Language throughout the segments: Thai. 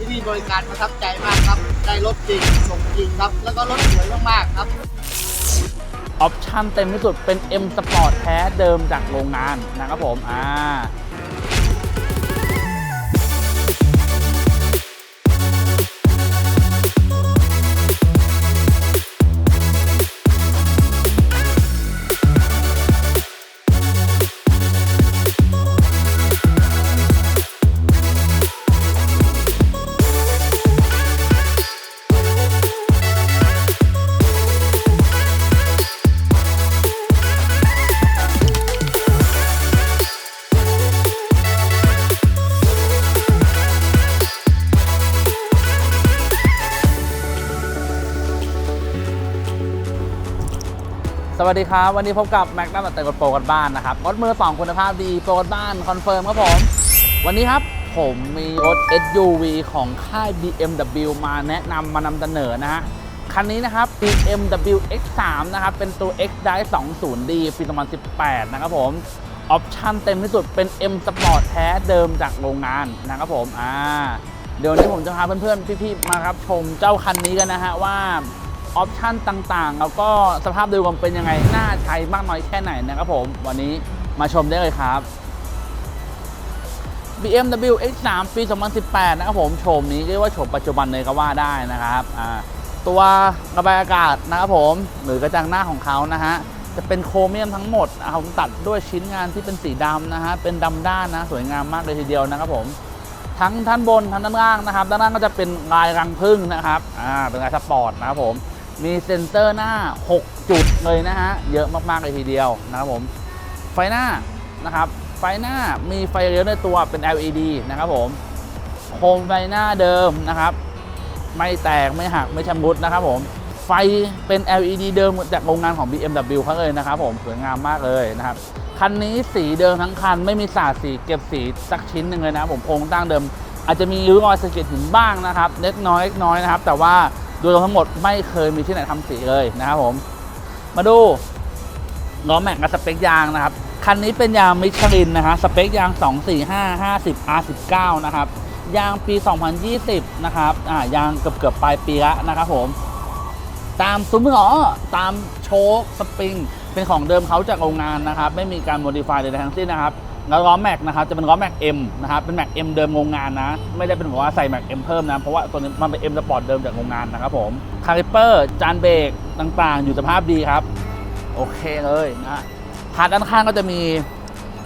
ที่นี่บริการประทับใจมากครับ ได้รถจริงส่งจริงครับ แล้วก็รถสวยมากๆครับ ออปชั่นเต็มที่สุดเป็น M Sport แท้เดิมจากโรงงานนะครับผม อ่า วัสดีครับ วันนี้พบกับแม็กนัมแต่กดโปรกันบ้านนะครับรถมือสองคุณภาพดีโปรกันบ้านคอนเฟิร์มครับผม วันนี้ครับผมมีรถ SUV ของค่าย BMW มาแนะนำมานำเสนอนะฮะคันนี้นะครับ BMW X3 นะครับ เป็นตัว X Drive 20D ปี2018 นะครับผมออปชั่นเต็มที่สุดเป็น M Sport แท้เดิมจากโรงงานนะครับผมอ่าเดี๋ยววนนี้ผมจะพาเพื่อนๆ พี่ๆ มาครับชมเจ้าคันนี้กันนะฮะว่า ออปชันต่างๆ แล้วก็สภาพโดยรวมเป็นยังไง น่าใช้มากน้อยแค่ไหนนะครับผม วันนี้มาชมได้เลยครับ BMW X3 ปี 2018 นะครับผมโฉมนี้เรียกว่าโฉมปัจจุบันเลยก็ว่าได้นะครับตัวระบายอากาศนะครับผม หรือกระจังหน้าของเขานะฮะจะเป็นโครเมียมทั้งหมดนะครับผมตัดด้วยชิ้นงานที่เป็นสีดำนะฮะเป็นดำด้านนะสวยงามมากเลยทีเดียวนะครับผมทั้งด้านบนทั้งด้านล่างนะครับ ด้านล่างก็จะเป็นลายรังผึ้งนะครับอ่าเป็นลายสปอร์ตนะครับผม มีเซ็นเซอร์หน้า 6 จุดเลยนะฮะ เยอะมากๆเลยทีเดียวนะครับผม ไฟหน้านะครับ ไฟหน้ามีไฟเลี้ยวในตัวเป็น LED นะครับผม โคมไฟหน้าเดิมนะครับ ไม่แตกไม่หักไม่ชำรุดนะครับผม ไฟเป็น LED เดิมจากโรงงานของ BMW เขาเลยนะครับผมสวยงามมากเลยนะครับ คันนี้สีเดิมทั้งคันไม่มีสาดสีเก็บสีสักชิ้นหนึ่งเลยนะครับผมโครงตั้งเดิม อาจจะมีรอยสะเก็ดหินบ้างนะครับเล็กน้อยเล็กน้อยนะครับ แต่ว่า ดยรวมทั้งหมดไม่เคยมีที่ไหนทำสีเลยนะครับผม มาดูล้อแม็กกับสเปคยางนะครับ คันนี้เป็นยางมิชลินนะฮะสเปคยาง 245 50 R19 นะครับ ยางปี 2020 นะครับอ่ายางเกือบเกือบปลายปีละนะครับผม ตามซุ้มล้อตามโชคสปริง เป็นของเดิมเขาจากโรงงานนะครับ ไม่มีการโมดิฟายใดๆทั้งสิ้นนะครับ แล้วล้อแม็กนะครับจะเป็นล้อแม็ก M นะครับเป็นแม็ก M เดิมโรงงานนะ ไม่ได้เป็นบอกว่าใส่แม็ก M เพิ่มนะ เพราะว่าตัวนี้มันเป็น M สปอร์ตเดิมจากโรงงานนะครับผมคาลิเปอร์จานเบรกต่างๆ อยู่สภาพดีครับ โอเคเลยนะพาร์ทด้านข้างก็จะมี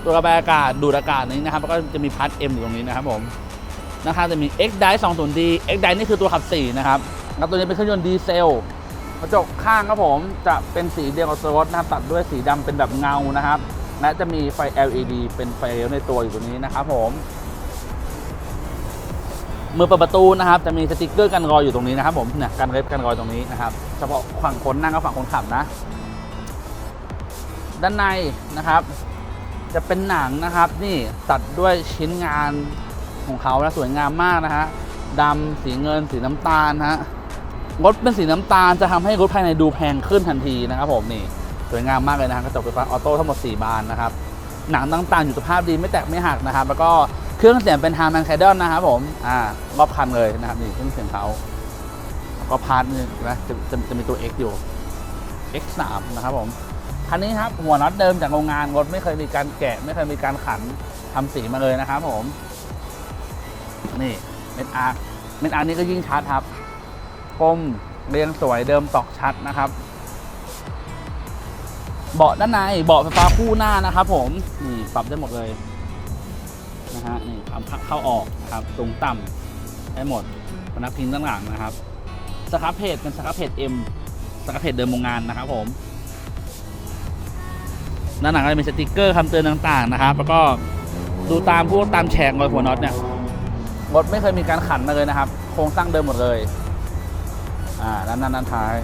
ตัวระบายอากาศดูดอากาศนี้นะครับแล้วก็จะมีพาร์ท M อยู่ตรงนี้นะครับผมนะครับจะมี X Drive 20D X Drive นี่คือตัวขับ4นะครับแล้วตัวนี้เป็นเครื่องยนต์ดีเซลกระจกข้างครับผมจะเป็นสีเดียวกับตัวรถนะครับตัดด้วยสีดำเป็นแบบเงานะครับ และจะมีไฟ LED เป็นไฟเลี้ยวในตัวอยู่ตรงนี้นะครับผม มือเปิดประตูนะครับ จะมีสติกเกอร์กันรอยอยู่ตรงนี้นะครับผมเนี่ยกันเล็บกันรอยตรงนี้นะครับ เฉพาะฝั่งคนนั่งกับฝั่งคนขับนะ ด้านในนะครับ จะเป็นหนังนะครับ นี่ตัดด้วยชิ้นงานของเขานะสวยงามมากนะฮะดำสีเงินสีน้ำตาลฮะรถเป็นสีน้ำตาลจะทำให้รถภายในดูแพงขึ้นทันทีนะครับผมนี่ สวยงามมากเลยนะฮะกระจกไฟฟ้าออโต้ทั้งหมด 4 บานนะครับ หนังต่างๆ อยู่สภาพดีไม่แตกไม่หักนะครับ แล้วก็เครื่องเสียงเป็นฮาร์มันไคดอนนะครับผม อ่ารอบคันเลยนะครับนี่เครื่องเสียงเขาแล้วก็พาร์ทนี่นะจะจะจะมีตัว X อยู่ X3 นะครับผม คันนี้ครับหัวน็อตเดิมจากโรงงานรถไม่เคยมีการแกะ ไม่เคยมีการขันทำสีมาเลยนะครับผม นี่เม็ดอาร์เม็ดอาร์นี่ก็ยิ่งชัดครับคมเรียงสวยเดิมตอกชัดนะครับ เบาะด้านในเบาะไฟฟ้าคู่หน้านะครับผมนี่ปรับได้หมดเลยนะฮะนี่ทำเข้าออกนะครับสูงต่ำได้หมดพนักพิงด้านหลังนะครับสครับเพจเป็นสครับเพจ M สครับเพจเดิมโรงงานนะครับผมด้านหลังก็จะมีสติกเกอร์คำเตือนต่างๆนะครับ แล้วก็ดูตามพวกตามแฉกรอยหัวน็อตเนี่ยรถไม่เคยมีการขันมาเลยนะครับ โครงสร้างเดิมหมดเลย อ่าด้านหน้าด้านท้าย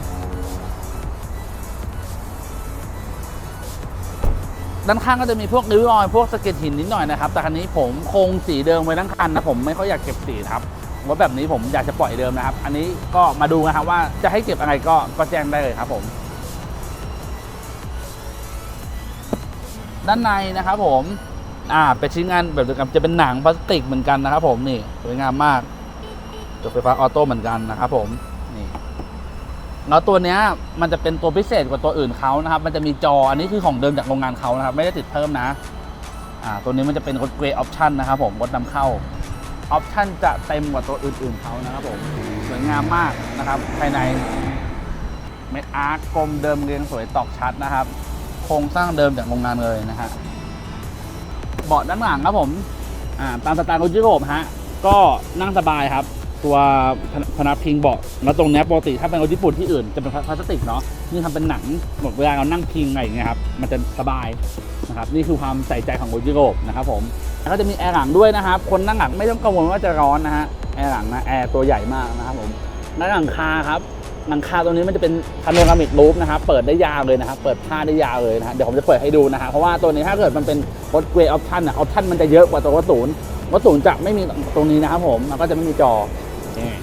ด้านข้างก็จะมีพวกริ้วรอยพวกสะเก็ดหินนิดหน่อยนะครับ แต่คันนี้ผมคงสีเดิมไว้ทั้งคันนะผมไม่ค่อยอยากเก็บสีครับว่าแบบนี้ผมอยากจะปล่อยเดิมนะครับ อันนี้ก็มาดูนะครับว่าจะให้เก็บอะไรก็ก็แจ้งได้เลยครับผม ด้านในนะครับผมอ่าเป็นชิ้นงานแบบเดียวกันจะเป็นหนังพลาสติกเหมือนกันนะครับผมนี่สวยงามมากจบไฟฟ้าออโต้เหมือนกันนะครับผม แล้วตัวเนี้ยมันจะเป็นตัวพิเศษกว่าตัวอื่นเขานะครับ มันจะมีจออันนี้คือของเดิมจากโรงงานเขานะครับ ไม่ได้ติดเพิ่มนะอ่าตัวนี้มันจะเป็นรถเกรดออปชั่นนะครับผมรถนำเข้าออปชั่นจะเต็มกว่าตัวอื่นๆเขานะครับผมสวยงามมากนะครับ ภายในเม็ดอาร์คกลมเดิมเรียงสวยตอกชัดนะครับ โครงสร้างเดิมจากโรงงานเลยนะฮะเบาะด้านหลังครับผมอ่าตามสไตล์รถยุโรปฮะก็นั่งสบายครับ ตัวพนักพิงเบาะแล้วตรงนี้ปกติถ้าเป็นรถญี่ปุ่นที่อื่นจะเป็นพลาสติกเนาะนี่ทำเป็นหนังหมดเวลาเรานั่งพิงอะไรอย่างเงี้ยครับมันจะสบายนะครับนี่คือความใส่ใจของรถยุโรปนะครับผมแล้วก็จะมีแอร์หลังด้วยนะครับคนนั่งหลังไม่ต้องกังวลว่าจะร้อนนะฮะแอร์หลังนะแอร์ตัวใหญ่มากนะครับผมและหลังคาครับหลังคาตรงนี้มันจะเป็นพาโนรามิกรูฟนะครับเปิดได้ยาวเลยนะครับเปิดผ้าได้ยาวเลยนะฮะเดี๋ยวผมจะเปิดให้ดูนะฮะเพราะว่าตัวนี้ถ้าเกิดมันเป็นรถเกรดออปชั่นอะออปชั่นมันจะเยอะกว่าตัวรถศูนย์รถศูนย์จะไม่มีตรงนี้นะครับผมมันก็จะไม่มีจอ นี่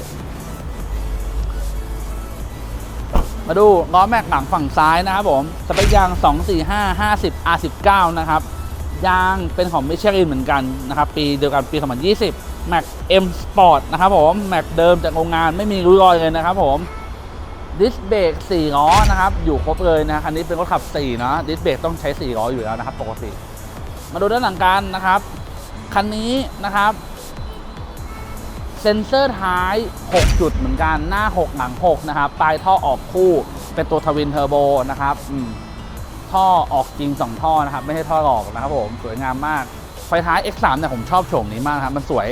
มาดูล้อแม็กหลังฝั่งซ้ายนะครับผมสเปคยาง 245 50 R19 นะครับ ยางเป็นของมิชลินเหมือนกันนะครับ ปีเดียวกันปี 2020 Mac M Sport นะครับผมแม็กเดิมจากโรงงานไม่มีริ้วรอยเลยนะครับผมดิสเบรก4ล้อนะครับ อยู่ครบเลยนะคันนี้เป็นรถขับ4เนาะดิสเบรกต้องใช้4ล้ออยู่แล้วนะครับปกติ มาดูด้านหลังกันนะครับ คันนี้นะครับ เซ็นเซอร์ท้าย 6 จุดเหมือนกันหน้า 6 หลัง 6 นะครับ ปลายท่อออกคู่เป็นตัวทวินเทอร์โบนะครับท่อออกจริง 2 ท่อนะครับ ไม่ใช่ท่อหลอกนะครับผม สวยงามมาก ไฟท้าย X3 เนี่ยผมชอบโฉมนี้มากครับ มันสวย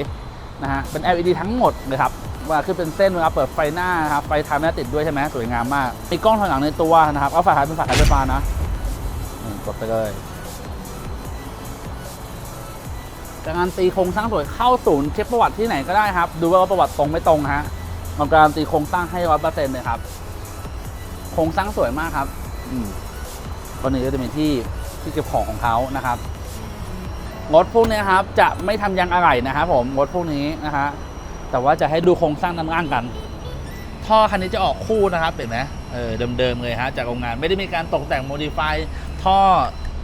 นะฮะเป็น LED ทั้งหมดเลยครับว่าคือเป็นเส้นเวลาเปิดไฟหน้านะครับไฟท้ายไม่ได้ติดด้วยใช่ไหมสวยงามมากมีกล้องถอยหลังในตัวนะครับเอาไฟท้ายเป็นไฟท้ายไฟฟ้านะกดไปเลย จากการตีโครงสร้างสวยเข้าศูนย์เช็คประวัติที่ไหนก็ได้ครับ ดูว่าประวัติตรงไม่ตรงฮะมาการันตีโครงสร้างให้ร้อยเปอร์เซ็นต์เลยครับ โครงสร้างสวยมากครับ อืมตัวนี้ก็จะมีที่ที่เก็บของของเขานะครับรถพวกนี้ครับ จะไม่ทำยางอะไหล่นะครับผมรถพวกนี้นะฮะแต่ว่าจะให้ดูโครงสร้างด้านล่างกัน ท่อคันนี้จะออกคู่นะครับเห็นไหมเออเดิมๆเลยฮะจากโรงงานไม่ได้มีการตกแต่งโมดิฟายท่อ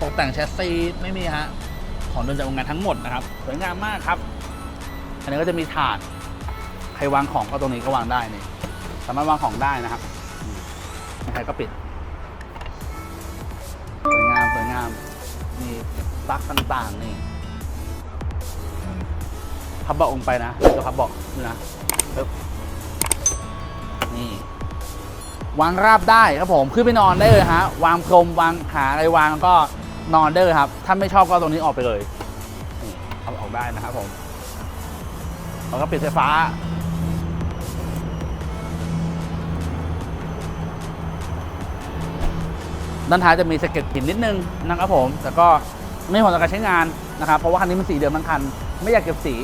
ตกแต่งแชสซีไม่มีฮะ ของเดินจากโรงงานทั้งหมดนะครับสวยงามมากครับ อันนี้ก็จะมีถาดใครวางของก็ตรงนี้ก็วางได้นี่สามารถวางของได้นะครับใครก็ปิดสวยงามสวยงามนี่ปลั๊กต่างๆนี่พับเบาะลงไปนะแล้วพับเบาะนี่นะปึ๊บนี่ วางราบได้ครับผมขึ้นไปนอนได้เลยฮะ วางพรมวางหาอะไรวางก็ นอนได้เลยครับ ถ้าไม่ชอบก็ตรงนี้ออกไปเลยเอาออกได้นะครับผมแล้วก็ปิดไฟฟ้า ด้านท้ายจะมีสะเก็ดหินนิดนึงนะครับผม แต่ก็ไม่ผลต่อการใช้งานนะครับ เพราะว่าคันนี้มันสีเดิมทั้งคัน ไม่อยากเก็บสี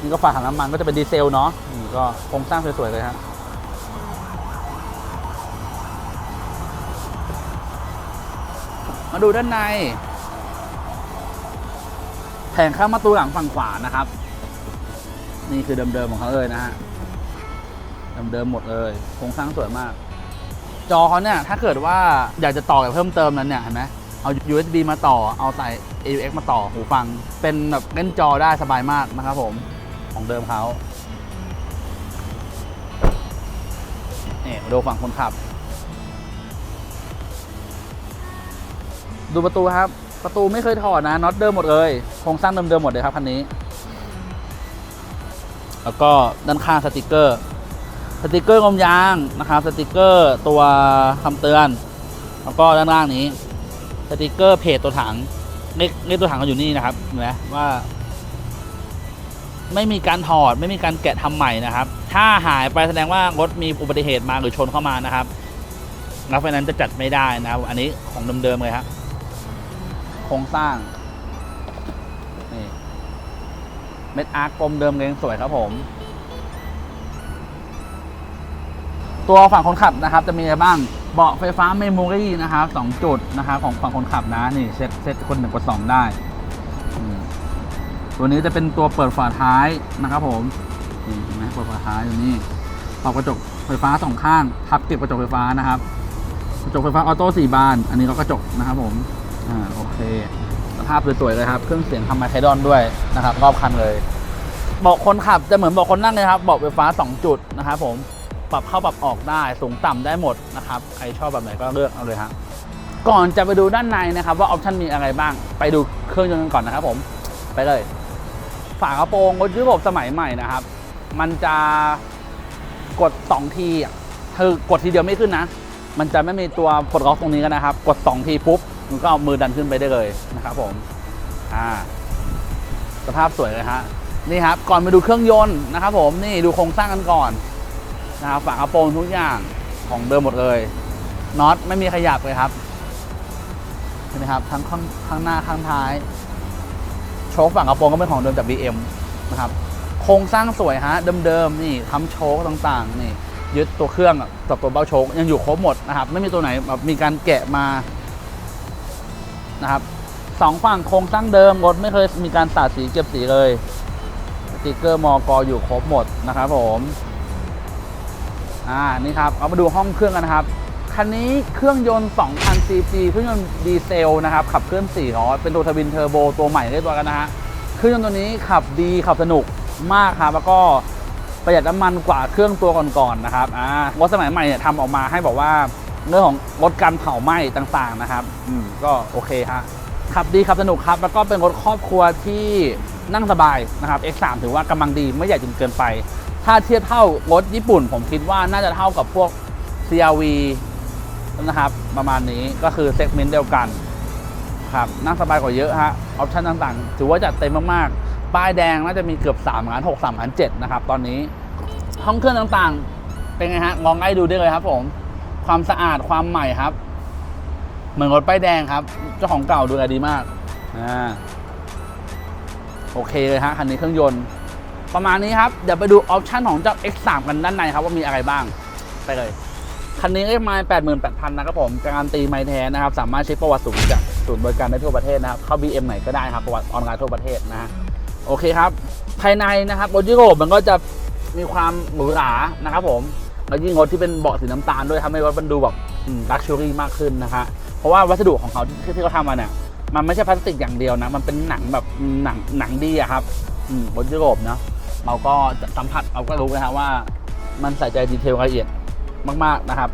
นี่ก็ฝาถังน้ำมันก็จะเป็นดีเซลเนาะนี่ก็โครงสร้างสวยๆเลยฮะ มาดูด้านใน แผงข้างประตูหลังฝั่งขวานะครับ นี่คือเดิมๆของเขาเลยนะฮะเดิมๆหมดเลยโครงสร้างสวยมาก จอเขาเนี่ยถ้าเกิดว่าอยากจะต่อแบบเพิ่มเติมนั้นเนี่ยเห็นไหมเอา USB มาต่อเอาใส่ AUX มาต่อหูฟัง เป็นแบบเล่นจอได้สบายมากนะครับผมของเดิมเขาเนี่มาดูฝั่งคนขับ ดูประตูครับ ประตูไม่เคยถอดนะน็อตเดิมหมดเลยโครงสร้างเดิมๆหมดเลยครับคันนี้ แล้วก็ด้านข้างสติกเกอร์สติกเกอร์ลมยางนะครับสติกเกอร์ตัวคำเตือน แล้วก็ด้านล่างนี้สติกเกอร์เพจตัวถังเลขเลขตัวถังก็อยู่นี่นะครับเห็นไหมว่า ไม่มีการถอดไม่มีการแกะทำใหม่นะครับ ถ้าหายไปแสดงว่ารถมีอุบัติเหตุมาหรือชนเข้ามานะครับแล้วไฟนั้นจะจัดไม่ได้นะครับ อันนี้ของเดิมๆเลยครับ โครงสร้าง นี่เม็ดอาร์กกลมเดิมเลยสวยครับผม ตัวฝั่งคนขับนะครับ จะมีอะไรบ้าง เบาะไฟฟ้าเมมโมรี่นะครับสองจุดนะครับของฝั่งคนขับนะ นี่เซตเซตคนหนึ่งกดสองได้ ตัวนี้จะเป็นตัวเปิดฝาท้ายนะครับ ผมนี่เห็นไหมเปิดฝาท้ายอยู่นี่ปรับกระจกไฟฟ้าสองข้างพับติดกระจกไฟฟ้านะครับ กระจกไฟฟ้าออโต้สี่บาน อันนี้ก็กระจกนะครับผม อ่าโอเคสภาพสวยๆเลยครับ เครื่องเสียงทำมาไคดอนด้วยนะครับรอบคันเลยเบาะคนขับจะเหมือนเบาะคนนั่งเลยครับเบาะไฟฟ้า 2 จุดนะครับผมปรับเข้าปรับออกได้สูงต่ำได้หมดนะครับใครชอบแบบไหนก็เลือกเอาเลยฮะก่อนจะไปดูด้านในนะครับว่าออปชันมีอะไรบ้าง ไปดูเครื่องยนต์กันก่อนนะครับผมไปเลย ฝากระโปรงรถยุโรปสมัยใหม่นะครับ มันจะกด 2 ทีคือกดทีเดียวไม่ขึ้นนะ มันจะไม่มีตัวปลดล็อกตรงนี้กันนะครับ กด 2 ทีปุ๊บ มันก็เอามือดันขึ้นไปได้เลยนะครับผมอ่าสภาพสวยเลยฮะนี่ครับก่อนไปดูเครื่องยนต์นะครับผมนี่ดูโครงสร้างกันก่อนนะครับฝากระโปรงทุกอย่างของเดิมหมดเลยน็อตไม่มีขยับเลยครับเห็นไหมครับทั้งข้างข้างหน้าข้างท้ายโชคฝั่งกระโปรงก็เป็นของเดิมจาก BM นะครับโครงสร้างสวยฮะเดิมๆนี่ทำโชคต่างๆนี่ยึดตัวเครื่องกับตัวเบ้าโชคยังอยู่ครบหมดนะครับไม่มีตัวไหนแบบมีการแกะมา นะครับสองฝั่งโครงสร้างเดิมรถไม่เคยมีการสาดสีเก็บสีเลยสติกเกอร์มอกอยู่ครบหมดนะครับผมอ่านี่ครับเอามาดูห้องเครื่องกันนะครับคันนี้เครื่องยนต์ 2,000 cc เครื่องยนต์ดีเซลนะครับขับเคลื่อน4ล้อเป็นตัวทวินเทอร์โบตัวใหม่เรียกตัวกันนะฮะเครื่องยนต์ตัวนี้ขับดีขับสนุกมากครับแล้วก็ประหยัดน้ำมันกว่าเครื่องตัวก่อนๆนะครับอ่ารถสมัยใหม่เนี่ยทำออกมาให้บอกว่า เรื่องของลดการเผาไหม้ต่างๆนะครับอืมก็โอเคฮะขับดีขับสนุกครับ แล้วก็เป็นรถครอบครัวที่นั่งสบายนะครับ X3 ถือว่ากำลังดีไม่ใหญ่จนเกินไป ถ้าเทียบเท่ารถญี่ปุ่น ผมคิดว่าน่าจะเท่ากับพวก CRV นะครับ ประมาณนี้ก็คือเซกเมนต์เดียวกันครับนั่งสบายกว่าเยอะฮะออปชั่นต่างๆ ถือว่าจัดเต็มมากๆ ป้ายแดงน่าจะมีเกือบ3ล้าน6 3ล้าน7นะครับ ตอนนี้ห้องเครื่องต่างๆ เป็นไงฮะลองไล่ดูได้เลยครับผม ความสะอาดความใหม่ครับ เหมือนรถป้ายแดงครับ เจ้าของเก่าดูแลดีมากอ่าโอเคเลยฮะคันนี้เครื่องยนต์ ประมาณนี้ครับ เดี๋ยวไปดูออปชันของเจ้า X3 กันด้านในครับว่ามีอะไรบ้าง ไปเลย คันนี้ก็มา88,000 นะครับผมการตีไม้แท้นะครับ สามารถเช็คประวัติศูนย์จากศูนย์บริการได้ทั่วประเทศนะครับ เข้า BM ไหนก็ได้ครับ ประวัติออนไลน์ทั่วประเทศนะฮะโอเคครับ ภายในนะครับรถยุโรปมันก็จะมีความหรูหรานะครับผม แล้วยิ่งรถที่เป็นเบาะสีน้ำตาลด้วยทำให้รถมันดูแบบลักชัวรี่มากขึ้นนะฮะเพราะว่าวัสดุของเขาที่ที่เขาทำมาเนี่ยมันไม่ใช่พลาสติกอย่างเดียวนะ มันเป็นหนังแบบหนังหนังดีอะครับอืมรถยุโรปเนาะเราก็สัมผัสเราก็รู้นะฮะว่า มันใส่ใจดีเทลรายละเอียดมาก ๆนะครับ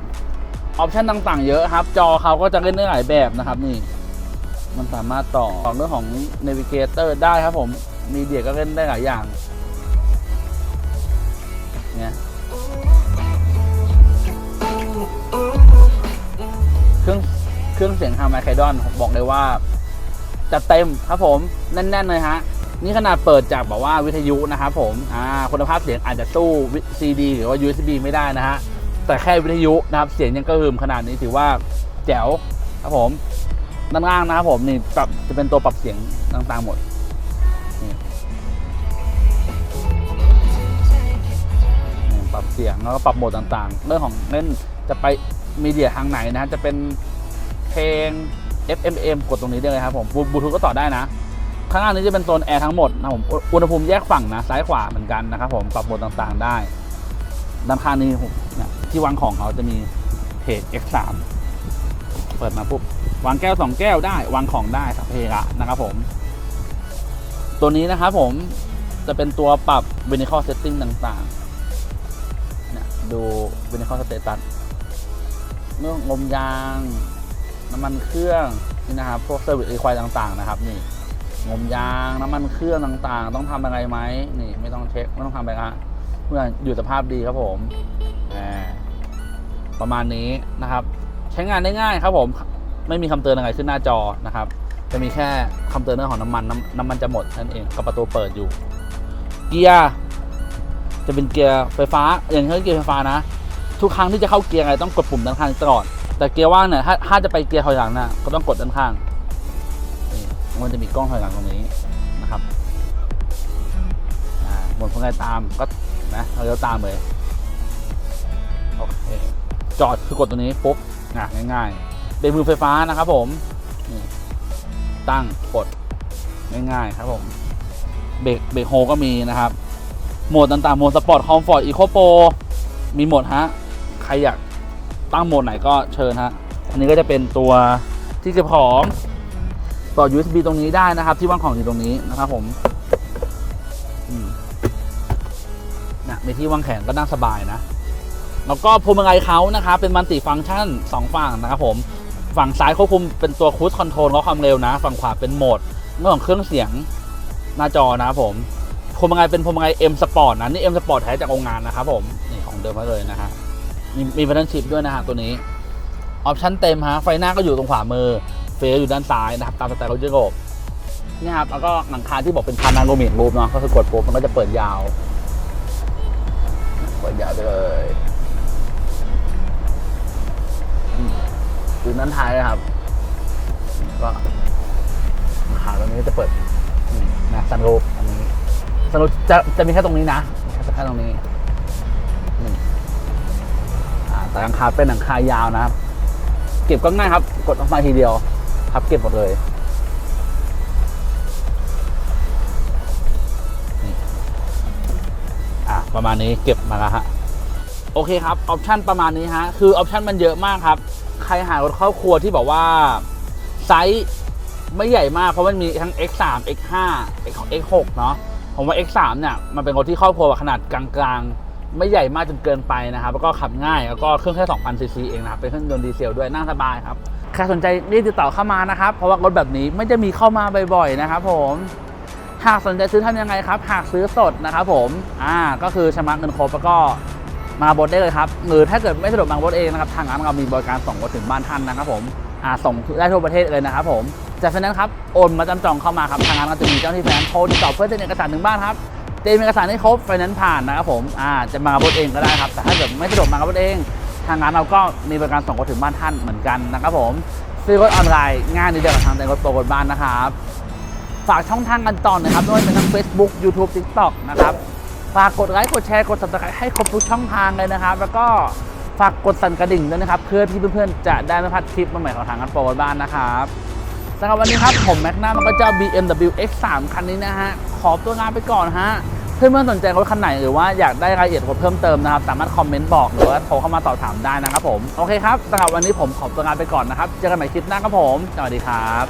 ออปชันต่างๆ เยอะครับ จอเขาก็จะเล่นได้หลายแบบนะครับนี่ มันสามารถต่อเรื่องของ Navigator ได้ครับผมมีเดียก็เล่นได้หลายอย่างเนี่ย เครื่องเครื่องเสียงฮาร์มไคดอนบอกเลยว่าจัดเต็มครับผมแน่น ๆ เลยฮะ นี่ขนาดเปิดจากแบบว่าวิทยุนะครับผมอ่าคุณภาพเสียงอาจจะสู้ซีดีหรือว่า USB ไม่ได้นะฮะ แต่แค่วิทยุนะครับเสียงยังกระหึ่มขนาดนี้ถือว่าแจ๋วครับผมด้านล่างนะครับผมนี่ปรับจะเป็นตัวปรับเสียงต่างๆหมดนี่ปรับเสียงแล้วก็ปรับโหมดต่างๆ เรื่องของเล่น จะไปมีเดียทางไหนนะจะเป็นเพลง FMM กดตรงนี้ได้เลยครับผมบลูทูธก็ต่อได้นะ ข้างล่างนี้จะเป็นโซนแอร์ทั้งหมดนะครับผมอุณหภูมิแยกฝั่งนะซ้ายขวาเหมือนกันนะครับผมปรับโหมดต่างๆได้ด้านข้างนี้ผมที่วางของเขาจะมีเพจ X3 เปิดมาปุ๊บวางแก้วสองแก้วได้ วางของได้สัพเพระนะครับผม ตัวนี้นะครับผมจะเป็นตัวปรับ vertical setting ต่างๆดู vertical status เรื่องลมยาง น้ำมันเครื่องนี่นะครับพวกเซอร์วิสรีควายต่างๆนะครับ นี่งมยางน้ำมันเครื่องต่างๆ ต้องทำอะไรไหมนี่ไม่ต้องเช็คไม่ต้องทำอะไรละเพื่ออยู่สภาพดีครับผมประมาณนี้นะครับ ใช้งานได้ง่ายครับผมไม่มีคำเตือนอะไรขึ้นหน้าจอนะครับ จะมีแค่คำเตือนเรื่องของน้ำมันน้ำน้ำมันจะหมดนั่นเองกับประตูเปิดอยู่ เกียร์จะเป็นเกียร์ไฟฟ้าอย่างเช่นเกียร์ไฟฟ้านะ ทุกครั้งที่จะเข้าเกียร์อะไรต้องกดปุ่มด้านข้างตลอด แต่เกียร์ว่างเนี่ยถ้าถ้าจะไปเกียร์ถอยหลังนะก็ต้องกดด้านข้างมันจะมีกล้องถอยหลังตรงนี้นะครับหมดพวงไงตามก็นะเราเลี้ยวตามเลยโอเคจอดคือกดตรงนี้ปุ๊บอะง่ายๆเบรกมือไฟฟ้านะครับผมตั้งกดง่ายๆครับผมเบรกเบรกโฮก็มีนะครับโหมดต่างๆโหมดสปอร์ตคอมฟอร์ตอีโคโปมีหมดฮะ รอยากตั้งโหมดไหนก็เชิญฮะ อันนี้ก็จะเป็นตัวที่เก็บของต่อ USB ตรงนี้ได้นะครับ ที่วางของอยู่ตรงนี้นะครับผมอืมมีที่วางแขนก็นั่งสบายนะ แล้วก็พวงมาลัยเขานะครับ เป็นมัลติฟังก์ชันสองฝั่งนะครับผม ฝั่งซ้ายควบคุมเป็นตัวคู i คอนโทรลและความเร็วนะ ฝั่งขวาเป็นโหมดเรื่องของเครื่องเสียงหน้าจอนะครับผมพวงมาลัยเป็นพวงมาลัย M Sport นะนี่ M Sport แท้จากโรงงานนะครับผม นี่ของเดิมมาเลยนะฮะ มีมีพันชิปด้วยนะฮะตัวนี้ ออปชั่นเต็มฮะ ไฟหน้าก็อยู่ตรงขวามือ เฟรอยู่ด้านซ้ายนะครับ ตามสไตล์รถยุโรปนี่ครับ แล้วก็หลังคาที่บอกเป็นพานาโรมิกรูปเนาะ ก็คือกดปุ๊บมันก็จะเปิดยาว เปิดยาวไปเลยอืมดูด้านท้ายนะครับ ก็ขาตรงนี้จะเปิดอืมนะซันรูปอันนี้ซันรูปจะจะมีแค่ตรงนี้นะแค่ตรงนี้ แต่หลังคาเป็นหลังคายาวนะครับ เก็บก็ง่ายครับ กดออกมาทีเดียวพับเก็บหมดเลยอะประมาณนี้เก็บมาแล้วฮะโอเคครับออปชันประมาณนี้ฮะคือออปชันมันเยอะมากครับ ใครหารถครอบครัวที่บอกว่าไซส์ไม่ใหญ่มากเพราะมันมีทั้ง X3 X5 X6 เนาะผมว่า X3 เนี่ยมันเป็นรถที่ครอบครัวขนาดกลางๆ ไม่ใหญ่มากจนเกินไปนะครับ แล้วก็ขับง่ายแล้วก็เครื่องแค่2,000ซีซีเองนะครับ เป็นเครื่องยนต์ดีเซลด้วยนั่งสบายครับใครสนใจรีบติดต่อเข้ามานะครับ เพราะว่ารถแบบนี้ไม่จะมีเข้ามาบ่อยๆนะครับผมหากสนใจซื้อทำยังไงครับ หากซื้อสดนะครับผมอ่าก็คือชำระเงินครบแล้วก็มาบดได้เลยครับหรือถ้าเกิดไม่สะดวกมาบดเองนะครับทางร้านเรามีบริการส่งรถถึงบ้านท่านนะครับผมอ่าส่งได้ทั่วประเทศเลยนะครับผมจากนั้นครับโอนมาจำจองเข้ามาครับทางร้านก็จะมีเจ้าหน้าที่ไฟแนนซ์โทรติดต่อเพื่อเตรียมเอกสารถึงบ้านครับ เตรียมเอกสารให้ครบไฟแนนซ์ผ่านนะครับผมอ่าจะมาบดเองก็ได้ครับ แต่ถ้าเกิดไม่สะดวกมาบดเอง ทางร้านเราก็มีบริการส่งรถถึงบ้านท่านเหมือนกันนะครับผมซื้อรถออนไลน์ง่ายนิดเดียวกับทางเต็นท์รถโปรกดบ้านนะครับฝากช่องทางกันต่อนะครับไม่ว่าจะเป็นทั้ง Facebook YouTube TikTok นะครับฝากกดไลค์กดแชร์กด subscribe ให้ครบทุกช่องทางเลยนะครับ แล้วก็ฝากกดสั่นกระดิ่งด้วยนะครับ เพื่อที่เพื่อนๆจะได้ไม่พลาดคลิปใหม่ๆของทางกันโปรบ้านนะครับ สำหรับวันนี้ครับ ผมแม็กนัมแล้วก็เจ้า BMW X3 คันนี้นะฮะ ขอตัวลาไปก่อนฮะ เพื่อนๆสนใจรถคันไหนหรือว่าอยากได้รายละเอียดเพิ่มเติมนะครับ สามารถคอมเมนต์บอกหรือว่าโทรเข้ามาสอบถามได้นะครับผม โอเคครับสำหรับวันนี้ผมขอตัวลาไปก่อนนะครับ เจอกันใหม่คลิปหน้าครับผม สวัสดีครับ